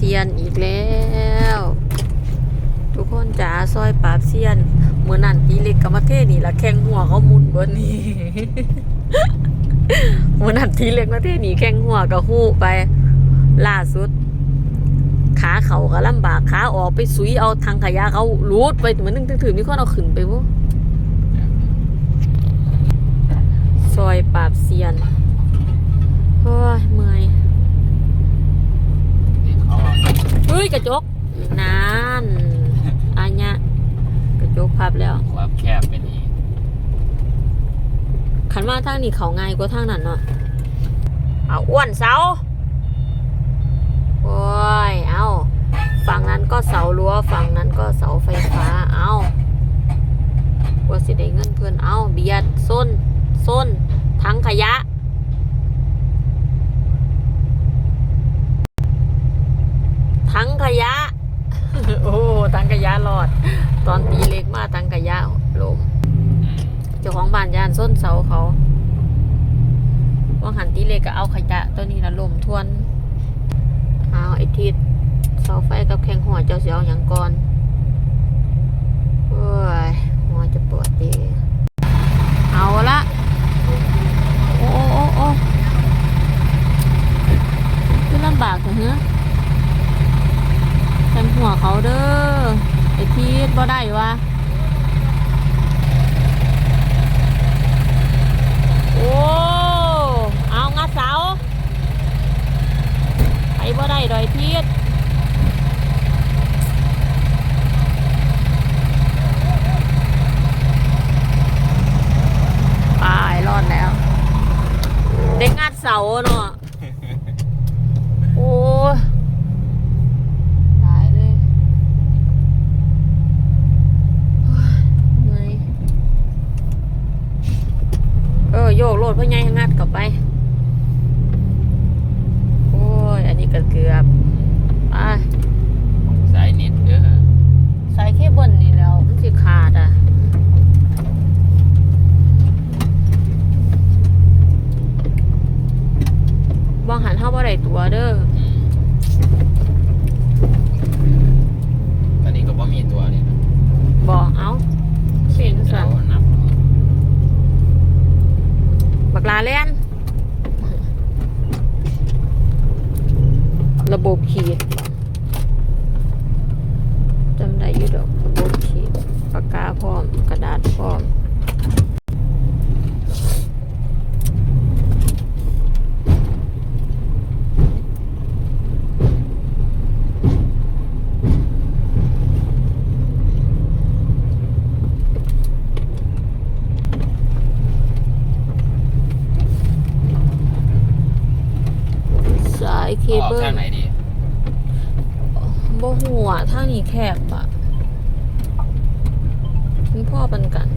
ซียนอีกแล้ว ทุกคนจ๋าซอยปราบเซียนเมื่อนั่นตีเล็กกับมาเทศนี่ละแข่งหัวเขามุนบนนี่เมื่อนั่นตีเล็กมาเทศนี่แข่งหัวกับหูไป ล่าสุด ขาเขาก็ลำบากขาออกไปสุยเอาทางขยะเขารูดไปเหมือนนึงถือมีคนเอาขึ้นไปวุซอยปราบเซียนโอ้ยเมื่อย ที่เขาเอา เฮ้ ยกระจกนานอันเนี้ยกระจกพับแล้วความแคบเป็นอีกขันว่าทางนี้เขาง่ายกว่าทางนั้นเนาะเอาอ้วนเสาโอ้ยเอาฝั่งนั้นก็เสารั้วฝั่งนั้นก็เสาไฟฟ้าเอาว่าสิได้เงินเพื่อนเอาเบียดส้นส้นทั้งขยะ ทั้งขยะ โอ้ ทั้งขยะรอด ตอนตีเล็กมาทั้งขยะลมอืมเจ้าของบ้านย่านส้นเสาเขาว่าหันตีเล็กก็เอาขยะตัวนี้ละลมทวนเอาไอ้ทิศเสาไฟกับแข้งหัวเจ้าเสียวอย่างก่อนโอ้ยหัวจะปวดดีเอาละโอ้โอ้โอ้โอ้คือลำบากเหรอ แข้งหัวเขาเด้อไอ้ทิศบ่ได้วะโอ้เอางัดเสาไปบ่ได้ดอยทิศตายรอดแล้ว ได้งัดเสาเนาะ โอ้ยตายเลยโอ้ยเมื่อย เออ โยกโลดพ่อใหญ่ให้งัดกลับไป โอ้ย อันนี้ก็เกือบไปสายเน็ตเด้อสายเคเบิลนี่แล้วมันสิขาดอะวางหันเท่าบ่ได้ตัวเด้อ อืมตอนนี้ก็บ่มีตัวเลยนะ บอกเอาเสียง แล้ สั่น วนับ แลาเล่นระบบขีดจำได้อยู่ดอกระบบขีดปากกาพร้อม กระดาษพร้อม สายเคออกเบิลทางไหนดีบ่หัวทางนี้แคบอะถึงพ่อปันกัน